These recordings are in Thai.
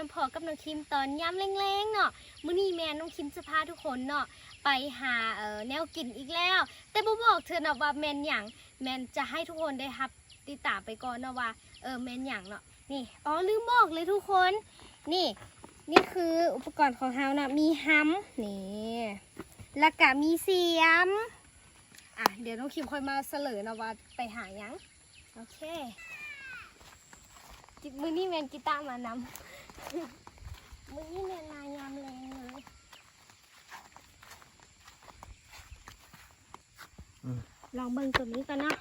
น้องพอกับน้องคิมตอนย้ำแรงๆเนาะมื้อนี้แม่น้องคิมจะพาทุกคนเนาะไปหาเอ่อแนวกินอีกแล้ว แต่บ่บอกเธอเนาะว่าแม่นหยังแม่นจะให้ทุกคนได้รับติดตามไปก่อนเนาะว่าเออแม่นหยังเนาะนี่อ๋อลืมบอกเลยทุกคน นี่ นี่คืออุปกรณ์ของเฮานะมีฮัมนี่แล้วก็มีเสียมอะเดี๋ยวน้องคิมค่อยมาเสลอนะว่าไปหาหยังโอเคจิมือนี่แมนกีตาร์มานำ มือนี่แมนลายยามแรงเลยอืมลองเบิ่งตัวนี้กันเนาะ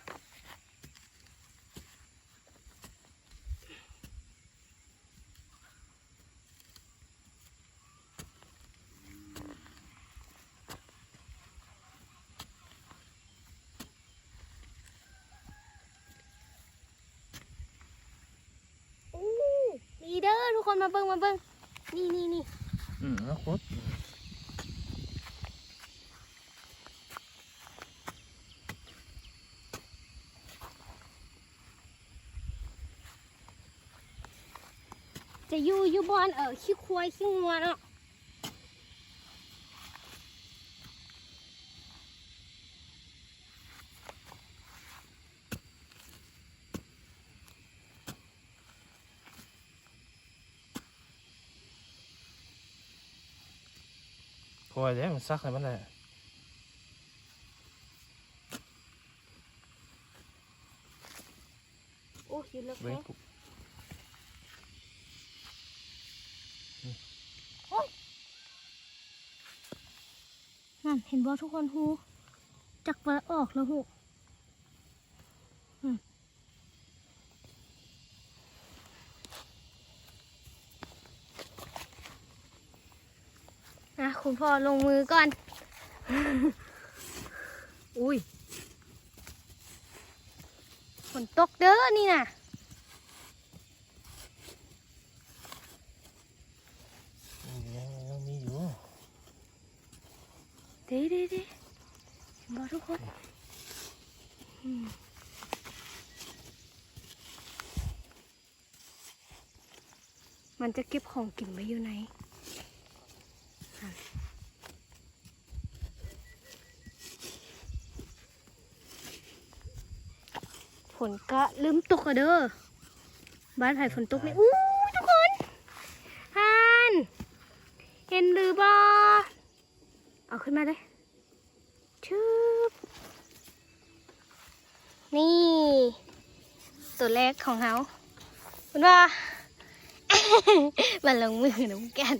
อู้ลีเดอร์ทุกคนมา เบิ่งมาเบิ่งนี่นี่นี่อืมแล้วคดจะอยู่อยู่บอนเออขี้ควายขี้งัวเนาะ พอแล้วมันซักให้มันแหละโอ้ยอยู่เลิกเว้แล้ยวปุ๊บนั่นเห็นบ่ทุกคนฮูจักว่าออกแล้วฮูอืมอะ คุณพ่อลงมือก่อน อุ้ยฝนตกเด้อนี่น่ะยังมีอยู่เด้เด้เด้เห็นบ่ทุกคนอืมมันจะเก็บของกินไว้อยู่ไหนอะ ฝนก็ลืมตกอะเด้อ บ้านไผ่ฝนตกนี่อู้ทุกคนฮันเห็นหรือบ่เอาขึ้นมาเลยชืบนี่ ตัวแรกของเขาคุณว่ามาลงมือน้ำกัน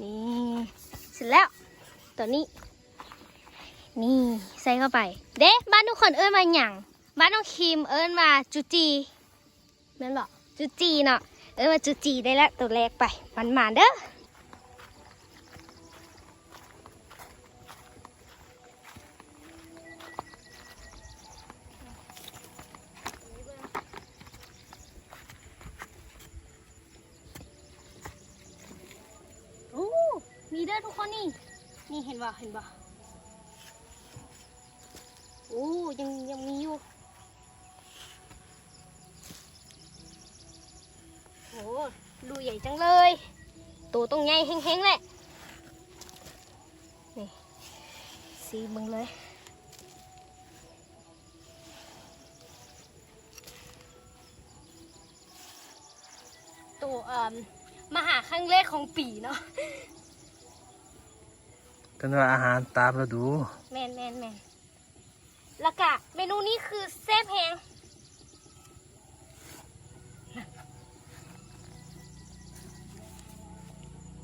นี่เสร็จแล้ว ตัวนี้ นี่ใส่เข้าไป เด้บ้านทุกคนเอิ้นมาหยั่งบ้านน้องครีมเอิ้นมาจุจีแม่นหรอจุจีเนาะเอิ้นมาจุจีได้แล้วตัวแรกไปมันมาเด้อ มีเด้อทุกคนนี่ นี่เห็นบ่เห็นบ่โอ้ยังยังมีอยู่ โอ้ดูใหญ่จังเลย ตัวตรงใหญ่แห้งๆแหละ นี่ สีมึงเลยตัวเอ่อมาหาครั้งแรกของปีเนาะ กันว่าอาหารตามเราดูแมนแมนแมนแล้วก็เมนูนี้คือเซฟแฮง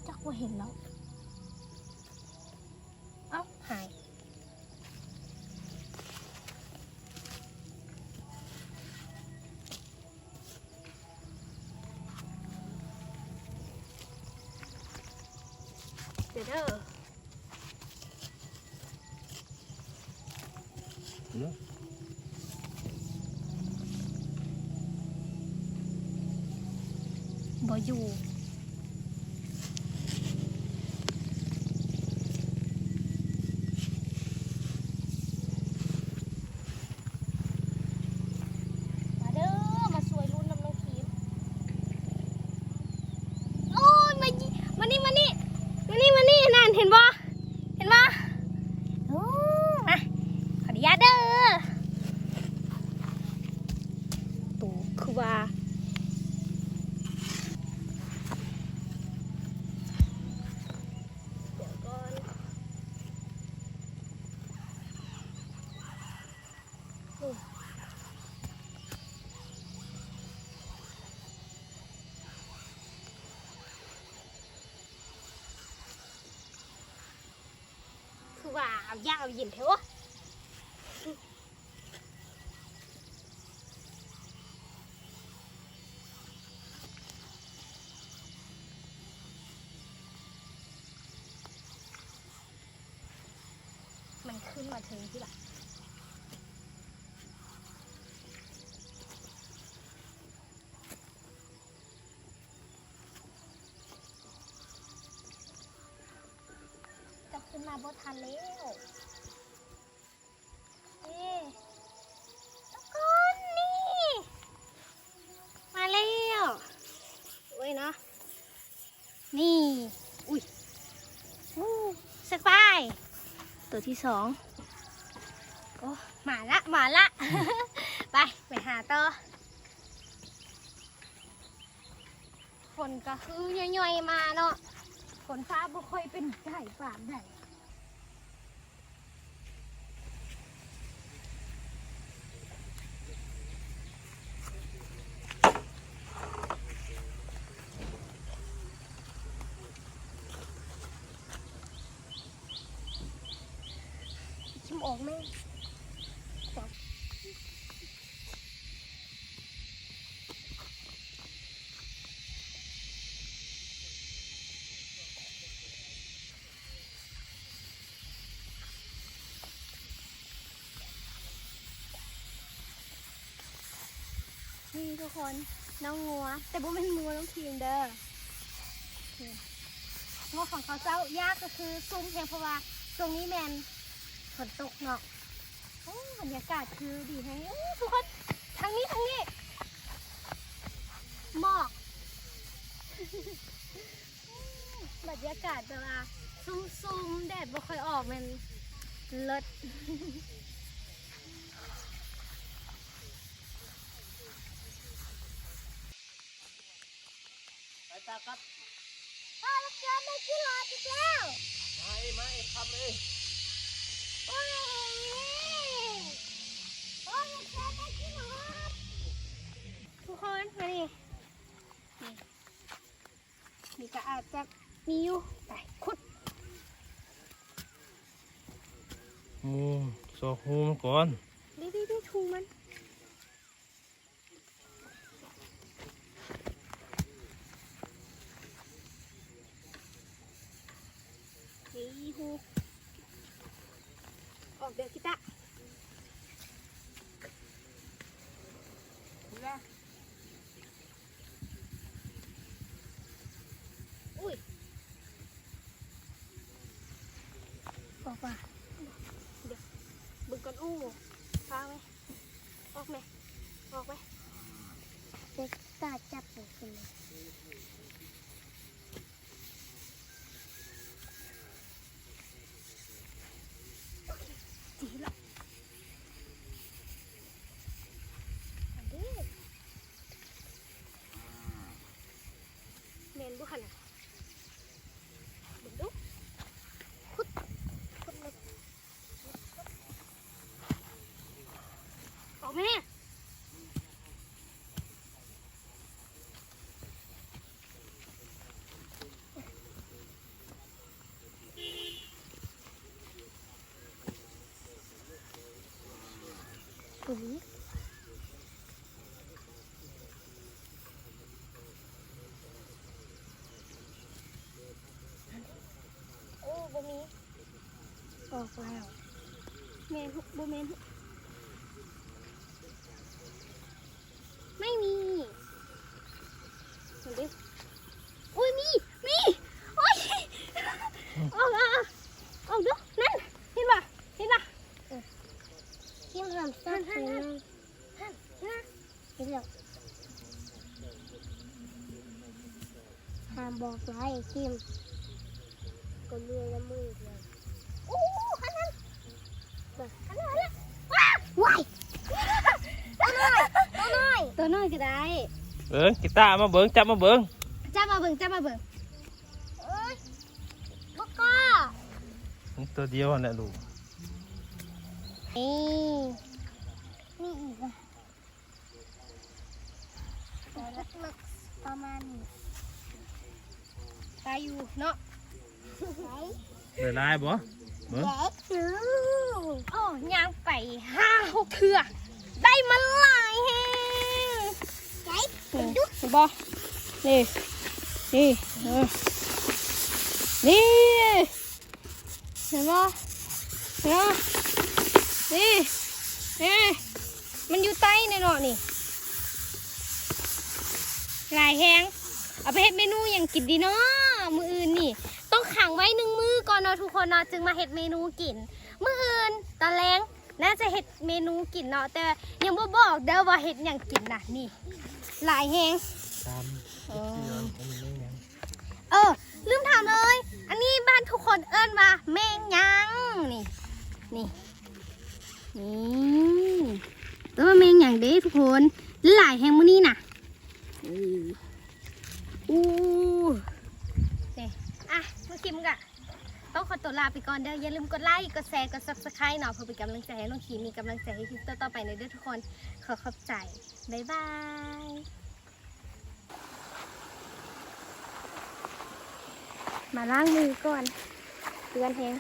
จักว่าเห็นแล้ว เอ้าหายเดี๋ยวเด้อ บ่อยู่รุ่นน้ำน้องคีม ว่า เอาย่างเอาเย็นเถอะมันขึ้นมาถึงที่หลัง ขึ้นมาบนทันแล้วนี่ทุกคนนี่ มาแล้วโอ้ยเนาะ นี่ อุ้ยอู้สักไปตัวที่สองโอ้มาละ มาละ ไป ไปหาต่อฝนก็คือย่อยๆมาเนาะฝนฟ้าบ่ค่อยเป็นไก่ป่านได้ชิ คน น้องงัว แต่บ่เป็นงัวน้องทีมเด้องัวของเขาเจ้ายากก็คือซุ้มเพียงเพราะว่าตรงนี้แมนฝนตกเนาะโอ้บรรยากาศคือดีแฮงทุกคนทางนี้ทางนี้หมอกบรรยากาศแบบว่าซุ่มๆแดดบ่ค่อยออกมันเลิศ ไปตาครับ พ่อเรา เจอไม่กี่หลอดอีกแล้ว มาเอ้มาเอ้ทำเลยโอ้ยโอ้ยเจอไม่กี่หลอดทุกคนมานี่นี่ก็อาจจะมีอยู่ไปขุดมูสอกหูมันก่อนดิดิดิถุงมันหู ออกเดี๋ยวกิตะอุ้ยออกมาเดี๋ยวบึกกันอู้ฟ้าไหมออกไหมออกไหมเด็กตาจับหนูขึ้นเลยโอเค จีละอันนี้เมนบุคันอะเบิ่งดูคุดคุดเลยออกมเนี่ย ปุ๋ยโอ้บ่มีออกแล้วเมนหุบ่เมนหุไม่มีเห็นดิอุ้ยมี มีโอ้ยออกอะออกดูนั่นเห็นป่ะเห็นป่ะ คิมทำสักทีนึงเดี๋ยวห้ามบอกไว้คิมก็เมื่อยละมือเลยโอ้โหหันหันหันหันหันว้าวว้ายตัวน้อยตัวน้อยตัวน้อยก็ได้เบิ้งกีตาร์มาเบิ้งจับมาเบิ้งจับมาเบิ่งจับมาเบิ่งเอ้ยบกก็นี่ตัวเดียวนั่นแหละลูกนี่ นี่อีกอะแต่ละลึกประมาณนี้ตายอยู่เนาะไหนได้ลายบ่ไเบิ่งเด็กซื้อโอ้ย่างไปห้าหกเถื่อได้มาหลายแฮงเด็กเห็นบ่นี่นี่เออนี่เห็นบ่เห็นบ่นี่นี่ มันอยู่ใต้ในเนาะนี่หลายแฮงเอาไปเฮ็ดเมนูอย่างกินดีเนาะมืออื่นนี่ ต้องขังไว้หนึ่งมือก่อนเนาะทุกคนเนาะจึงมาเฮ็ดเมนูกิน มืออื่นตอนแรงน่าจะเฮ็ดเมนูกินเนาะแต่ยังบ่บอกเด้อว่าเฮ็ดหยังกินน่ะนี่หลายแฮงตามเอเชื่อออันนี้ไม่ยังเออลืมถามเลย อันนี้บ้านทุกคนเอิ้นว่าแมงยังนี่นี่นี่ แล้วว่าแมงยังเด้ทุกคนหลายแห่งมื้อนี้น่ะอืออู้นี่อะมาคิมกะต้องขอตัวลาไปก่อนเด้ออย่าลืมกดไลค์กดแชร์กด subscribe เนาะเพื่อเป็นกำลังใจให้น้องคีมีกำลังใจให้คลิปต่อๆไปในเด้อทุกคนขอขอบใจบ๊ายบายมาล้างมือก่อนเตือนแฮง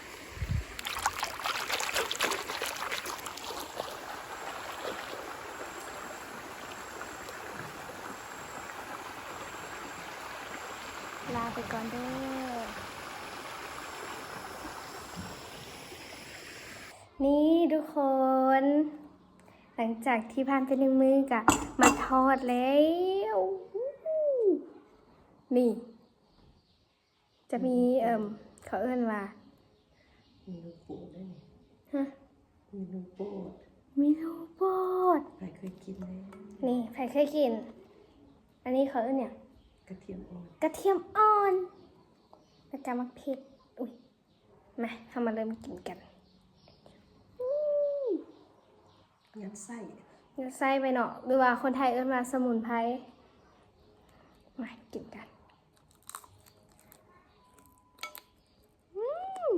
ไปก่อนเด้อ นี่ทุกคน หลังจากที่ผ่านไปหนึ่งมือกะมาทอดแล้ว นี่ จะมีเอ่มเขาเอื้อนว่าเมนูโปรดได้นี่ฮะเมนูโปรดมีโรบอทใครเคยกินไหมนี่ใครเคยกิน อันนี้เขาเอื้อนเนี่ย กระเทียมอ่อนกระเทียมอ่อนแล้วก็มักพริกอุ้ยมาเข้ามาเริ่มกินกันอู้ยัดไส้เดี๋ยวใส่ไปเนาะหรือว่าคนไทยเอื้อนมาสมุนไพรมากินกันอืม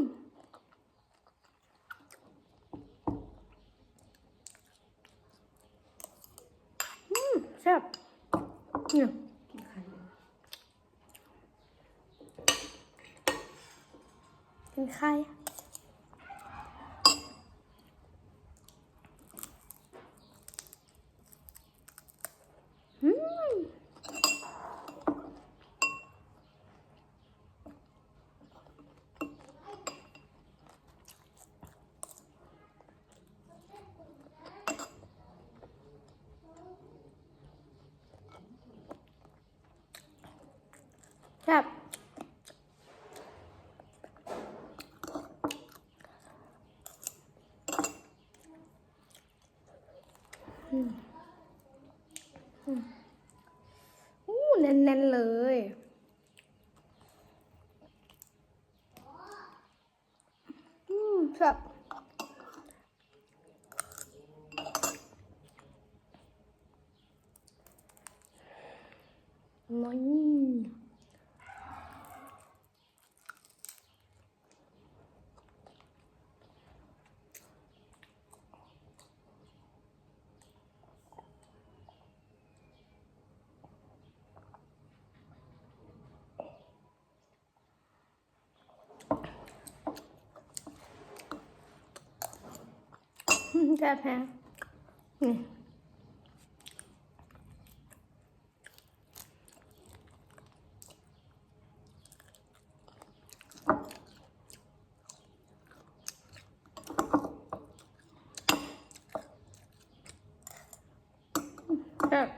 อืมแซ่บเนี่ย กินไข่เลย เป็น ไข่อืมครับ อู้ แน่นๆเลย อืมครับน้อย พงนี่แซ่บ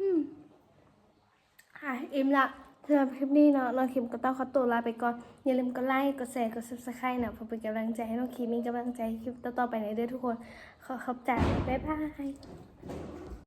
อืมค่ะ อิ่มละสำหรับคลิปนี้เนาะน้องคิมก็ต้องขอตัวลาไปก่อน อย่าลืมกดไลค์กดแชร์กดซับสไคร b e เนาะเพื่อเป็นกำลังใจให้น้องคิมมีกำลังใจคลิปต่อๆไปในเด้อทุกคน ขอขอบใจบ๊ายบาย